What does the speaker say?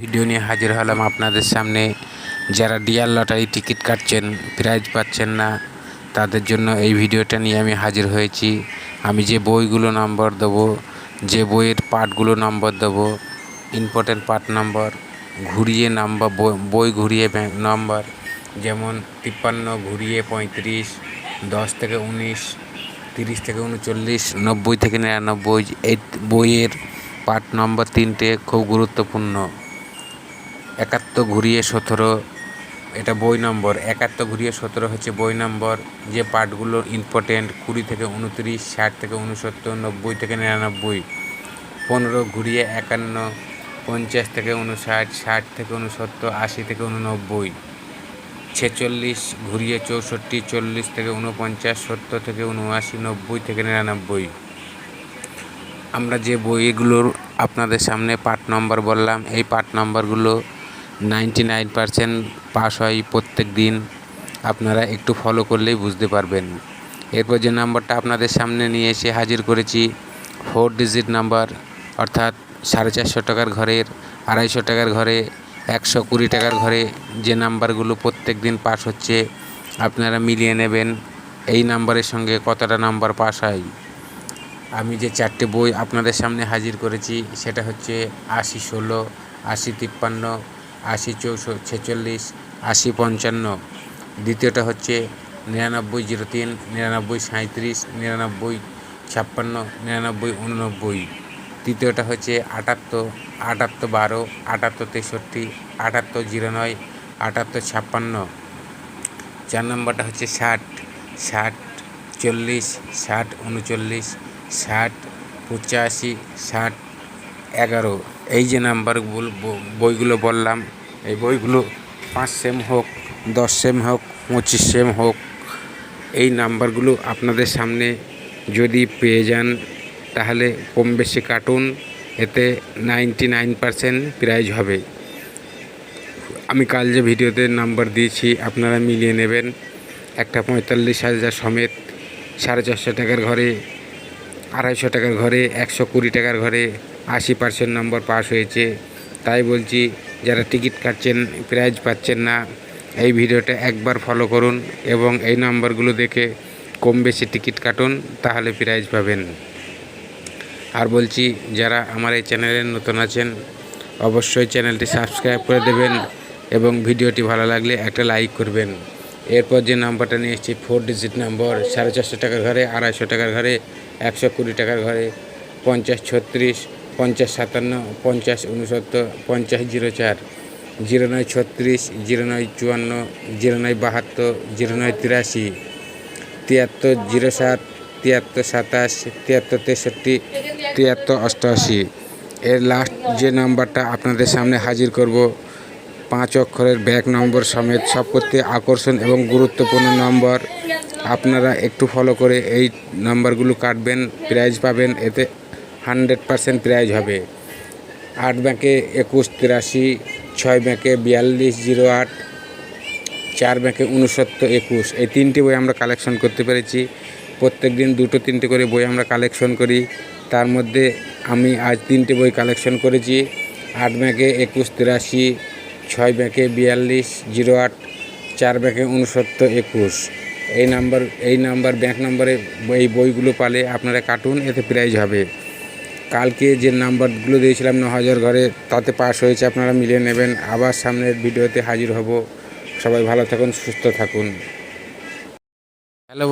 Video নিয়ে হাজির হলাম আপনাদের সামনে। যারা ডিয়ার লটারি টিকিট কাটছেন, প্রাইজ পাচ্ছেন না, তাদের জন্য এই ভিডিওটা নিয়ে আমি হাজির হয়েছি। আমি যে বইগুলো নম্বর দেবো, যে বইয়ের পার্টগুলো নম্বর দেবো ইম্পর্টেন্ট পার্ট নম্বর ঘুরিয়ে নাম্বার বই ঘুরিয়ে নম্বর যেমন তিপ্পান্ন, ঘুরিয়ে পঁয়ত্রিশ, দশ থেকে উনিশ, তিরিশ থেকে উনচল্লিশ, নব্বই থেকে নিরানব্বই, এই বইয়ের পার্ট নম্বর তিনটে খুব গুরুত্বপূর্ণ। একাত্তর ঘুরিয়ে সতেরো, এটা বই নম্বর, একাত্তর ঘুরিয়ে সতেরো হচ্ছে বই নম্বর। যে পার্টগুলো ইম্পর্টেন্ট কুড়ি থেকে উনত্রিশ, ষাট থেকে উনসত্তর, নব্বই থেকে নিরানব্বই, পনেরো ঘুরিয়ে একান্ন, পঞ্চাশ থেকে উনষাট, ষাট থেকে উনসত্তর, আশি থেকে উননব্বই, ছেচল্লিশ ঘুরিয়ে চৌষট্টি, চল্লিশ থেকে উনপঞ্চাশ, সত্তর থেকে উনআশি, নব্বই থেকে নিরানব্বই। আমরা যে বইগুলোর আপনাদের সামনে পার্ট নম্বর বললাম, এই পার্ট নম্বরগুলো নাইনটি নাইন পারসেন্ট পাস হয় প্রত্যেক দিন। আপনারা একটু ফলো করলেই বুঝতে পারবেন। এরপর যে নাম্বারটা আপনাদের সামনে নিয়ে এসে হাজির করেছি ফোর ডিজিট নাম্বার, অর্থাৎ সাড়ে চারশো টাকার ঘরের, আড়াইশো টাকার ঘরে, একশো কুড়ি টাকার ঘরে যে নাম্বারগুলো প্রত্যেক দিন পাস হচ্ছে, আপনারা মিলিয়ে নেবেন। এই নাম্বারের সঙ্গে কতটা নাম্বার পাস হয়? আমি যে চারটে বই আপনাদের সামনে হাজির করেছি, সেটা হচ্ছে আশি ষোলো, আশি তিপ্পান্ন আশি চৌষো ছেচল্লিশ, আশি পঞ্চান্ন। দ্বিতীয়টা হচ্ছে নিরানব্বই জিরো তিন, নিরানব্বই সাঁত্রিশ নিরানব্বই ছাপ্পান্ন, নিরানব্বই উননব্বই তৃতীয়টা হচ্ছে আটাত্তর আটাত্তর বারো, আটাত্তর তেষট্টি, আটাত্তর জিরো নয়, আটাত্তর ছাপ্পান্ন। চার নম্বরটা হচ্ছে ষাট ষাট, চল্লিশ, ষাট, উনচল্লিশ, ষাট, পঁচাশি, ষাট, এগারো। এই যে নাম্বারগুলো বইগুলো বললাম, এই বইগুলো পাঁচ সেম হোক, দশ সেম হোক, পঁচিশ সেম হোক, এই নাম্বারগুলো আপনাদের সামনে যদি পেয়ে যান, তাহলে কম বেশি কাটুন এতে নাইনটি নাইন পারসেন্ট প্রাইজ হবে। আমি কাল যে ভিডিওতে নাম্বার দিয়েছি, আপনারা মিলিয়ে নেবেন। একটা পঁয়তাল্লিশ হাজার সমেত সাড়ে চারশো টাকার ঘরে আড়াইশো টাকার ঘরে, একশো কুড়ি টাকার ঘরে আশি পার্সেন্ট নম্বর পাস হয়েছে। তাই বলছি, যারা টিকিট কাটছেন প্রাইজ পাচ্ছেন না, এই ভিডিওটা একবার ফলো করুন এবং এই নাম্বারগুলো দেখে কম বেশি টিকিট কাটুন, তাহলে প্রাইজ পাবেন। আর বলছি, যারা আমার এই চ্যানেলে নতুন আছেন, অবশ্যই চ্যানেলটি সাবস্ক্রাইব করে দেবেন এবং ভিডিওটি ভালো লাগলে একটা লাইক করবেন। এরপর যে নাম্বারটা নিয়ে এসেছি ফোর ডিজিট নম্বর, সাড়ে চারশো টাকার ঘরে, আড়াইশো টাকার ঘরে, একশো কুড়ি টাকার ঘরে, পঞ্চাশ ছত্রিশ, পঞ্চাশ সাতান্ন, পঞ্চাশ উনসত্তর পঞ্চাশ জিরো চার, জিরো নয় ছত্রিশ, জিরো নয় চুয়ান্ন, জিরো নয় বাহাত্তর, জিরো নয় তিরাশি, তিয়াত্তর জিরো সাত, তিয়াত্তর সাতাশ, তিয়াত্তর তেষট্টি, তিয়াত্তর অষ্টআশি এর লাস্ট যে নাম্বারটা আপনাদের সামনে হাজির করব পাঁচ অক্ষরের ব্যাক নম্বর সমেত সবকথে আকর্ষণ এবং গুরুত্বপূর্ণ নম্বর। আপনারা একটু ফলো করে এই নাম্বারগুলো কাটবেন প্রাইজ পাবেন, এতে হান্ড্রেড পারসেন্ট প্রাইজ হবে। আট ব্যাংকে একুশ, তিরাশি, ছয় ব্যাংকে বিয়াল্লিশ, জিরো আট, চার ব্যাংকে উনসত্তর একুশ। এই তিনটি বই আমরা কালেকশন করতে পেরেছি। প্রত্যেক দিন দুটো, তিনটে করে বই আমরা কালেকশন করি। তার মধ্যে আমি আজ তিনটে বই কালেকশন করেছি। আট ব্যাংকে একুশ, তিরাশি ছয় ব্যাংকে বিয়াল্লিশ, জিরো আট, চার ব্যাংকে উনসত্তর একুশ। এই নাম্বার এই নাম্বার, ব্যাংক নম্বরে এই বইগুলো পালে আপনারা কাটুন, এতে প্রাইজ হবে। কালকে যে নাম্বারগুলো দিয়েছিলাম ন হাজার ঘরে, তাতে পাস হয়েছে, আপনারা মিলিয়ে নেবেন। আবার সামনের ভিডিওতে হাজির হব। সবাই ভালো থাকুন, সুস্থ থাকুন। হ্যালো